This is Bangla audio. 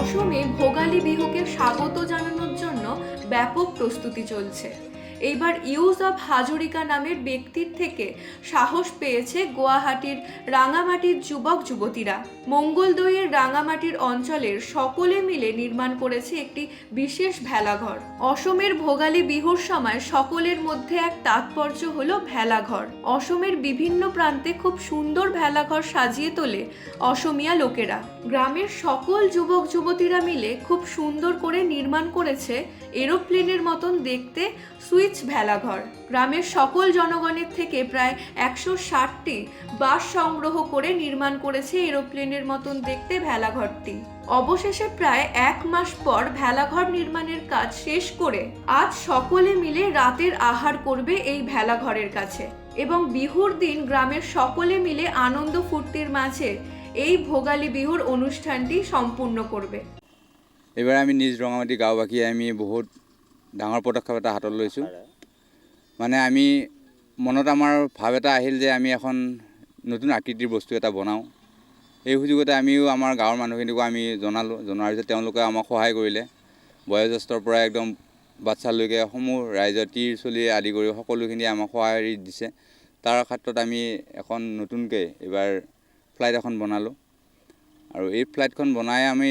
অসমে ভোগালী বিহুকে স্বাগত জানানোর জন্য ব্যাপক প্রস্তুতি চলছে। এইবার ইউজ অফ হাজরিকা নামের ব্যক্তির থেকে সাহস পেয়েছে গুয়াহাটির রাঙামাটির যুবক যুবতীরা। মঙ্গলদইয়ের রাঙামাটির অঞ্চলের সকলে মিলে নির্মাণ করেছে একটি বিশেষ ভেলাঘর। অসমের ভোগালী বিহুর সময় সকলের মধ্যে এক তাৎপর্য হলো ভেলাঘর। অসমের বিভিন্ন প্রান্তে খুব সুন্দর ভেলাঘর সাজিয়ে তোলে অসমিয়া লোকেরা। গ্রামের সকল যুবক যুবতীরা মিলে খুব সুন্দর করে নির্মাণ করেছে এরোপ্লেনের মতন দেখতে, সুইচ ভেলাঘর। গ্রামের সকল জনগণের থেকে প্রায় একশো ষাটটি বাস সংগ্রহ করে নির্মাণ করেছে এরোপ্লেনের মতন দেখতে ভেলাঘরটি। অবশেষে প্রায় এক মাস পর ভেলাঘর নির্মাণের কাজ শেষ করে আজ সকলে মিলে রাতের আহার করবে এই ভেলাঘরের কাছে। এবং বিহুর দিন গ্রামের সকলে মিলে আনন্দ ফুর্তির মাঝে এই ভোগালী বিহুর অনুষ্ঠানটি সম্পূর্ণ করবে। এবার আমি নিজ ৰঙামাটি গাঁওবাসীয়ে আমি বহুত ডাঙৰ পদক্ষেপ এটা হাতত লৈছোঁ। মানে আমি মনত আমাৰ ভাৱ এটা আহিল যে আমি এখন নতুন আকৃতিৰ বস্তু এটা বনাওঁ। এই সুযোগতে আমিও আমাৰ গাঁৱৰ মানুহখিনিকো আমি জনালোঁ জনোৱাৰ পিছত তেওঁলোকে আমাক সহায় কৰিলে। বয়োজ্যেষ্ঠৰ পৰা একদম বাচ্ছালৈকে সমূহ ৰাইজৰ তীৰ চলি আদি কৰি সকলোখিনি আমাক সহায় দিছে। তাৰ ক্ষেত্ৰত আমি এখন নতুনকৈ এইবাৰ ফ্লাইট এখন বনালোঁ। আৰু এই ফ্লাইটখন বনাই আমি